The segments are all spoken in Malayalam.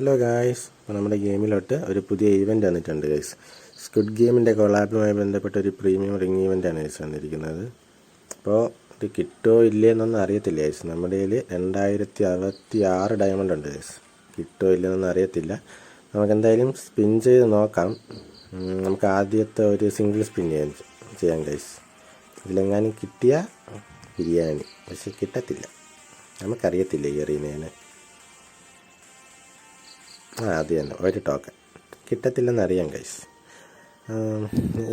ഹലോ ഗായ്സ് അപ്പോൾ നമ്മുടെ ഗെയിമിലോട്ട് ഒരു പുതിയ ഈവന്റ് വന്നിട്ടുണ്ട് ഗൈസ് സ്ക്വിഡ് ഗെയിമിന്റെ കൊളാബുമായി ബന്ധപ്പെട്ട ഒരു പ്രീമിയം റിംഗ് ഈവന്റാണ് ഗൈസ് വന്നിരിക്കുന്നത്. അപ്പോൾ ഇത് കിട്ടുമോ ഇല്ലേ എന്നൊന്നും അറിയത്തില്ല ഗൈസ് നമ്മുടെ കയ്യിൽ രണ്ടായിരത്തി അറുപത്തി ആറ് ഡയമണ്ട് ഉണ്ട് ഗൈസ് കിട്ടോ ഇല്ലെന്നൊന്നും അറിയത്തില്ല. നമുക്ക് എന്തായാലും സ്പിൻ ചെയ്ത് നോക്കാം. നമുക്ക് ആദ്യത്തെ ഒരു സിംഗിൾ സ്പിൻ ചെയ്യാൻ ചെയ്യാം ഗൈസ് ഇതിലെങ്ങാനും കിട്ടിയ ബിരിയാണി പക്ഷെ കിട്ടത്തില്ല. നമുക്കറിയത്തില്ല ഈ അറിയുന്നതിന് ആ അത് തന്നെ. ഒരു ടോക്കൺ കിട്ടത്തില്ലെന്നറിയാം ഗൈസ്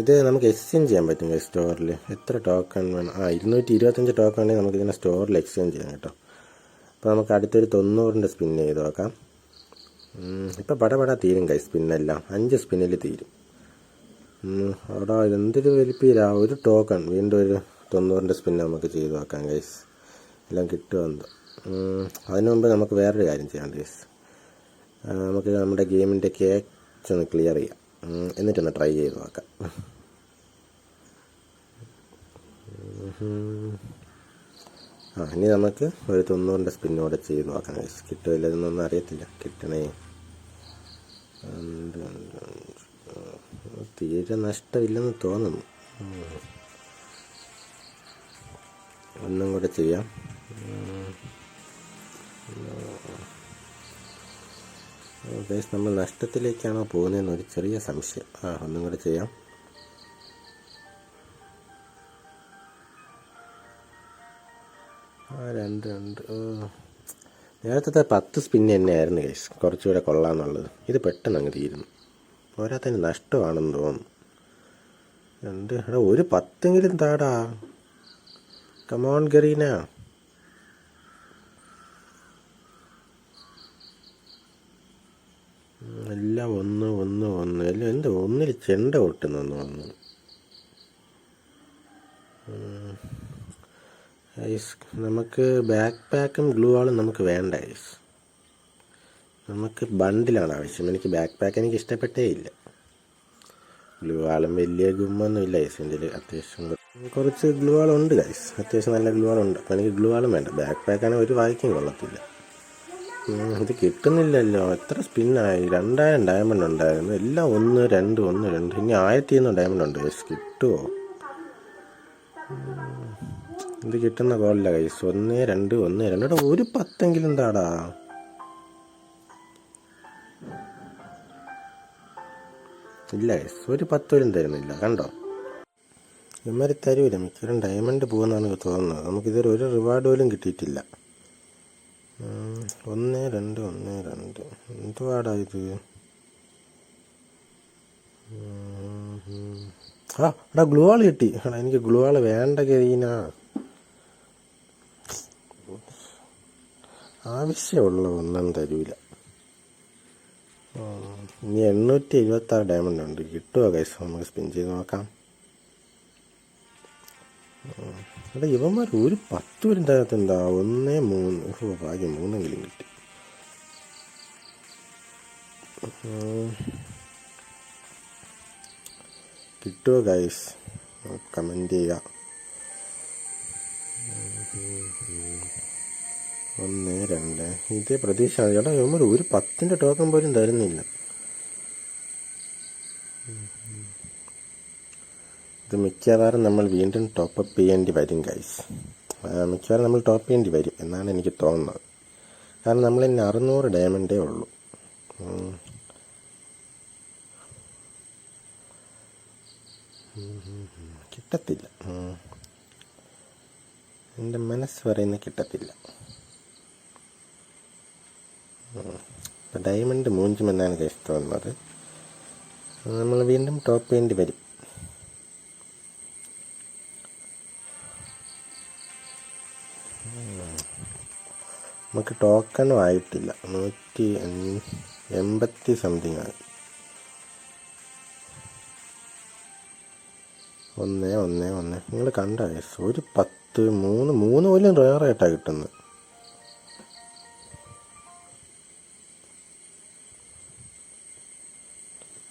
ഇത് നമുക്ക് എക്സ്ചേഞ്ച് ചെയ്യാൻ പറ്റും ഗൈസ് സ്റ്റോറിൽ എത്ര ടോക്കൺ വേണം? ആ ഇരുന്നൂറ്റി ഇരുപത്തഞ്ച് ടോക്കൺ ഉണ്ടെങ്കിൽ നമുക്ക് ഇതിനെ സ്റ്റോറിൽ എക്സ്ചേഞ്ച് ചെയ്യാം കേട്ടോ. അപ്പോൾ നമുക്ക് അടുത്തൊരു തൊണ്ണൂറിന്റെ സ്പിൻ ചെയ്ത് നോക്കാം. ഇപ്പോൾ പടപട തീരും ഗൈസ് സ്പിന്നെല്ലാം അഞ്ച് സ്പിന്നിൽ തീരും. അവിടെ എന്തൊരു വലിപ്പീരാ. ഒരു ടോക്കൺ വീണ്ടും ഒരു തൊണ്ണൂറിന്റെ സ്പിൻ നമുക്ക് ചെയ്ത് നോക്കാം ഗൈസ് എല്ലാം കിട്ടുമെന്ന് അതിനു മുമ്പ് നമുക്ക് വേറൊരു കാര്യം ചെയ്യാം ഗൈസ് നമുക്ക് നമ്മുടെ ഗെയിമിന്റെ കേക്ക്സ് ഒന്ന് ക്ലിയർ ചെയ്യാം. എന്നിട്ടൊന്ന് ട്രൈ ചെയ്ത് നോക്കാം. ആ ഇനി നമുക്ക് ഒരു തൊണ്ണൂറിന്റെ സ്പിന്നോടെ ചെയ്ത് നോക്കാം. കിട്ടില്ല എന്നൊന്നും അറിയത്തില്ല. കിട്ടണേ. തീരെ നഷ്ടമില്ലെന്ന് തോന്നുന്നു. ഒന്നും കൂടെ ചെയ്യാം. ഗൈസ് നമ്മൾ നഷ്ടത്തിലേക്കാണോ പോകുന്നതെന്ന് ഒരു ചെറിയ സംശയം. ആ ഒന്നും കൂടെ ചെയ്യാം. ആ രണ്ട് രണ്ട്. നേരത്തെ പത്ത് സ്പിൻ തന്നെയായിരുന്നു ഗൈസ് കുറച്ചുകൂടെ കൊള്ളാമെന്നുള്ളത് ഇത് പെട്ടെന്ന് അങ്ങ് തീരുന്നു പോരാത്തതിന് നഷ്ടമാണെന്ന് തോന്നുന്നു. രണ്ട് എടാ ഒരു പത്തെങ്കിലും താടാ. കമോൺ ഗറീന എല്ലാം ഒന്ന് ഒന്ന് ഒന്ന്. എല്ലാം എന്താ ഒന്നിൽ ചെണ്ട പൊട്ടുന്നു തോന്നുന്നു. ഐസ് നമുക്ക് ബാക്ക് പാക്കും ഗ്ലൂ ആളും നമുക്ക് വേണ്ട ഐസ്. നമുക്ക് ബണ്ടിലാണ് ആവശ്യം. എനിക്ക് ബാക്ക് പാക്ക് എനിക്ക് ഇഷ്ടപ്പെട്ടേ ഇല്ല. ഗ്ലൂ ആളും വലിയ ഗുമ്മൊന്നും ഇല്ല ഐസ്. എന്റെ അത്യാവശ്യം കുറച്ച് ഗ്ലൂ ആളുണ്ട് ഗൈസ് അത്യാവശ്യം നല്ല ഗ്ലൂ ആളുണ്ട്. അപ്പോൾ എനിക്ക് ഗ്ലൂ ആളും വേണ്ട. ബാക്ക് പാക്കാണെങ്കിൽ ഒരു വായിക്കും കൊള്ളത്തില്ല. ഇത് കിട്ടുന്നില്ലല്ലോ. എത്ര സ്പിന്നായി രണ്ടായിരം ഡയമണ്ട് ഉണ്ടായിരുന്നു. എല്ലാം ഒന്ന് രണ്ട് ഒന്ന് രണ്ട്. ഇനി ആയിരത്തി ഇരുന്നൂറ് ഡയമണ്ട് ഉണ്ട് ഗൈസ് കിട്ടുമോ ഇത് കിട്ടുന്ന കോളില്ല ഗൈസ് ഒന്ന് രണ്ട് ഒന്ന് രണ്ട്. ഒരു പത്തെങ്കിലും എന്താടാ ഇല്ല ഗൈസ് ഒരു പത്ത് പോലും തരുന്നില്ല. കണ്ടോ? ഇമാരി തരൂല. മിക്കവാറും ഡയമണ്ട് പോകുന്നതാണ് തോന്നുന്നത്. നമുക്കിതൊരു ഒരു റിവാർഡ് പോലും കിട്ടിയിട്ടില്ല. ഒന്ന് രണ്ട് ഒന്ന് രണ്ട്. എന്ത് പാടാ ഇത്. ആ എടാ ഗ്ലൂ ആൾ കിട്ടി. എടാ എനിക്ക് ഗ്ലൂ ആൾ വേണ്ട ഗരീന ആവശ്യമുള്ള ഒന്നും തരൂല. ഇനി എണ്ണൂറ്റി എഴുപത്തി ആറ് ഡയമണ്ട് ഉണ്ട്. കിട്ടുമോ കൈസ് നമുക്ക് സ്പിൻ ചെയ്ത് നോക്കാം. എടാ ഇവന്മാർ ഒരു പത്ത് പേരിന്റെ അകത്ത് എന്താ ഒന്ന് മൂന്ന്. ഭാഗ്യം. മൂന്നെങ്കിലും കിട്ടി. കിട്ടുമോ ഗൈസ് കമന്റ് ചെയ്യുക. ഒന്ന് രണ്ട്. ഇതേ പ്രതീക്ഷ ചേട്ടാ ഇവന്മാർ ഒരു പത്തിന്റെ ടോക്കൺ പോലും തരുന്നില്ല. ഇത് മിക്കവാറും നമ്മൾ വീണ്ടും ടോപ്പ് അപ്പ് ചെയ്യേണ്ടി വരും ഗൈസ് മിക്കവാറും നമ്മൾ ടോപ്പ് ചെയ്യേണ്ടി വരും എന്നാണ് എനിക്ക് തോന്നുന്നത്. കാരണം നമ്മൾ ഇനി അറുന്നൂറ് ഡയമണ്ടേ ഉള്ളൂ. കിട്ടത്തില്ല. എന്റെ മനസ്സ് പറയുന്ന കിട്ടത്തില്ല. ഡയമണ്ട് മൂഞ്ചുമെന്നാണ് ഗൈസ് തോന്നുന്നത്. നമ്മൾ വീണ്ടും ടോപ്പ് ചെയ്യേണ്ടി വരും. നമുക്ക് ടോക്കണും ആയിട്ടില്ല. നൂറ്റി എൺ- എൺപത്തി സംതിങ് ആയി ഒന്ന് ഒന്ന് ഒന്ന്. നിങ്ങൾ കണ്ട കേസ് ഒരു പത്ത് മൂന്ന് മൂന്ന് പോലും റേറായിട്ടാണ് കിട്ടുന്നത്.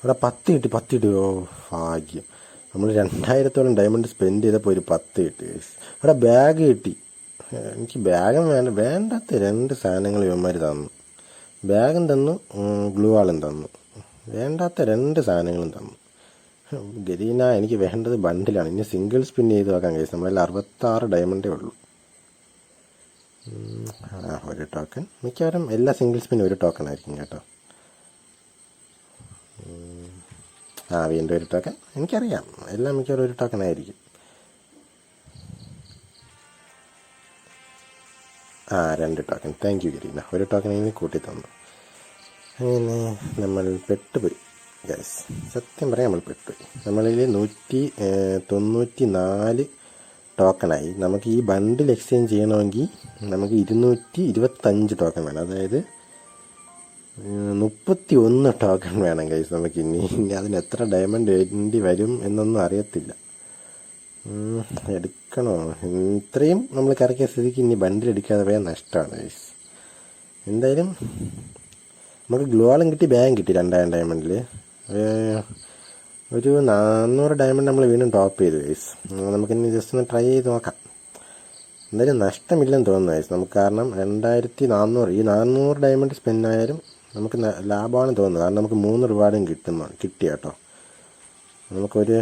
അവിടെ പത്ത് കിട്ടി പത്ത് കിട്ടി. ഓ ഭാഗ്യം. നമ്മൾ രണ്ടായിരത്തോളം ഡയമണ്ട് സ്പെൻഡ് ചെയ്തപ്പോൾ ഒരു പത്ത് കിട്ടി അവിടെ ബാഗ് കിട്ടി. എനിക്ക് ബാഗും വേണ്ട വേണ്ടാത്ത രണ്ട് സാധനങ്ങൾ ഇവന്മാർ തന്നു. ബാഗും തന്നു ഗ്ലൂ ആളും തന്നു. വേണ്ടാത്ത രണ്ട് സാധനങ്ങളും തന്നു. ഗരീന എനിക്ക് വേണ്ടത് ബണ്ടിലാണ്. ഇനി സിംഗിൾ സ്പിൻ ചെയ്ത് നോക്കാൻ കഴിയും നമ്മളിൽ അറുപത്താറ് ഡയമണ്ടേ ഉള്ളൂ. ആ ഒരു ടോക്കൺ മിക്കവാറും എല്ലാ സിംഗിൾ സ്പിൻ ഒരു ടോക്കൺ ആയിരിക്കും കേട്ടോ. ആ വീണ്ടും ഒരു ടോക്കൺ എനിക്കറിയാം. എല്ലാം മിക്കവാറും ഒരു ടോക്കൺ ആയിരിക്കും. ആ രണ്ട് ടോക്കൺ താങ്ക് യു ഗരീന ഒരു ടോക്കൺ ഇനി കൂട്ടി തന്നു. അങ്ങനെ നമ്മൾ പെട്ടുപോയി ഗൈസ് സത്യം പറയാം നമ്മൾ പെട്ടുപോയി. നമ്മളിൽ നൂറ്റി തൊണ്ണൂറ്റി നാല് ടോക്കണായി നമുക്ക് ഈ ബണ്ടിൽ എക്സ്ചേഞ്ച് ചെയ്യണമെങ്കിൽ നമുക്ക് ഇരുന്നൂറ്റി ഇരുപത്തഞ്ച് ടോക്കൺ വേണം. അതായത് മുപ്പത്തി ഒന്ന് ടോക്കൺ വേണം ഗൈസ് നമുക്ക് ഇനി അതിന് എത്ര ഡയമണ്ട് വേണ്ടി വരും എന്നൊന്നും അറിയത്തില്ല. എടുക്കണോ? ഇത്രയും നമ്മൾ കറക്കിയ സ്ഥിതിക്ക് ഇനി ബണ്ടിൽ എടുക്കാതെ പോയാൽ നഷ്ടമാണ് ഗൈസ് എന്തായാലും നമുക്ക് ഗ്ലോളും കിട്ടി ബാഗും കിട്ടി രണ്ടായിരം ഡയമണ്ടിൽ ഒരു നാനൂറ് ഡയമണ്ട് നമ്മൾ വീണ്ടും ടോപ്പ് ചെയ്തു ഗൈസ് നമുക്കിനി ജസ്റ്റ് ഒന്ന് ട്രൈ ചെയ്ത് നോക്കാം. എന്തായാലും നഷ്ടമില്ലെന്ന് തോന്നുന്നു ഗൈസ് നമുക്ക് കാരണം രണ്ടായിരത്തി നാനൂറ് ഈ നാനൂറ് ഡയമണ്ട് സ്പെൻഡ് ആയാലും നമുക്ക് ലാഭമാണ് ലാഭമാണെന്ന് തോന്നുന്നു. കാരണം നമുക്ക് മൂന്ന് റിവാർഡും കിട്ടുന്നു കിട്ടി കേട്ടോ. നമുക്കൊരു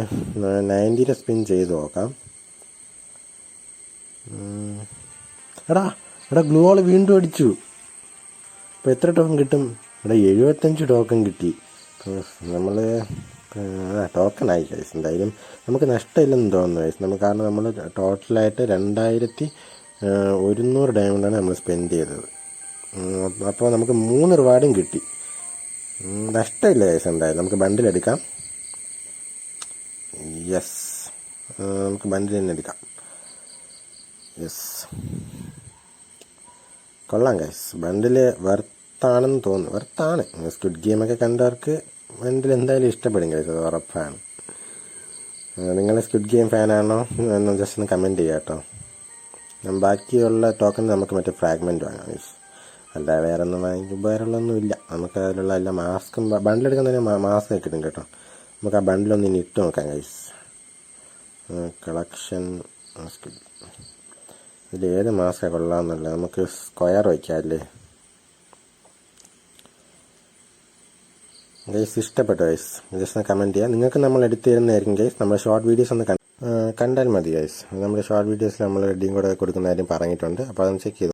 നയന്റിയുടെ സ്പിൻ ചെയ്ത് നോക്കാം. എടാ എടാ എടാ ഗ്ലൂവാൾ വീണ്ടും അടിച്ചു. അപ്പോൾ എത്ര ടോക്കൺ കിട്ടും? എടാ എഴുപത്തഞ്ച് ടോക്കൺ കിട്ടി. നമ്മൾ ടോക്കൺ ആയി കഴിച്ചു എന്തായാലും നമുക്ക് നഷ്ടമില്ലെന്ന് തോന്നുന്നു കഴിച്ചു നമുക്ക് കാരണം നമ്മൾ ടോട്ടലായിട്ട് രണ്ടായിരത്തി ഒരുന്നൂറ് ഡയമണ്ടാണ് നമ്മൾ സ്പെൻഡ് ചെയ്തത്. അപ്പോൾ നമുക്ക് മൂന്ന് റിവാർഡും കിട്ടി. നഷ്ടമില്ല കഴിച്ചു എന്തായാലും നമുക്ക് ബണ്ടിലെടുക്കാം യെസ് നമുക്ക് ബണ്ടിൽ തന്നെ എടുക്കാം. യെസ് കൊള്ളാം ഗൈസ് ബണ്ടിൽ വെർത്താണെന്ന് തോന്നുന്നു. വെർത്താണ് സ്ക്വിഡ് ഗെയിമൊക്കെ കണ്ടവർക്ക് ബണ്ടിൽ എന്തായാലും ഇഷ്ടപ്പെടും ഗൈസ് അത് ഉറപ്പാണ്. നിങ്ങൾ സ്ക്വിഡ് ഗെയിം ഫാനാണോ എന്ന് ജസ്റ്റ് ഒന്ന് കമന്റ് ചെയ്യാം കേട്ടോ. ബാക്കിയുള്ള ടോക്കൺ നമുക്ക് മറ്റേ ഫ്രാഗ്മെന്റ് വാങ്ങാം ഗൈസ് അല്ല വേറെ ഒന്നും വാങ്ങിക്കും ഉപകാരമുള്ളൊന്നും ഇല്ല. നമുക്ക് അതിലുള്ള എല്ലാ മാസ്കും ബണ്ടിലെടുക്കുന്നതിന് മാസ്ക് കിട്ടും കേട്ടോ. നമുക്ക് ആ ബണ്ടിലൊന്ന് ഇനി ഇട്ട് നോക്കാം ഗൈസ് കളക്ഷൻ ഏത് മാസ്കാണ് കൊള്ളാമെന്നല്ല. നമുക്ക് സ്ക്വയർ വയ്ക്കാം അല്ലേ? ഗൈസ് ഇഷ്ടപ്പെട്ടു ഗൈസ്. ജസ്റ്റ് ഒന്ന് കമന്റ് ചെയ്യാം. നിങ്ങൾക്ക് നമ്മൾ എടുത്തു തരുന്നതായിരിക്കും ഗൈസ്. നമ്മുടെ ഷോർട്ട് വീഡിയോസ് ഒന്ന് കണ്ട്- കണ്ടാൽ മതി ഗൈസ്. നമ്മുടെ ഷോർട്ട് വീഡിയോസിൽ നമ്മൾ റെഡിയും കൂടെ കൊടുക്കുന്നതായിരിക്കും പറഞ്ഞിട്ടുണ്ട്. അപ്പോൾ അതൊന്ന് ചെക്ക് ചെയ്തു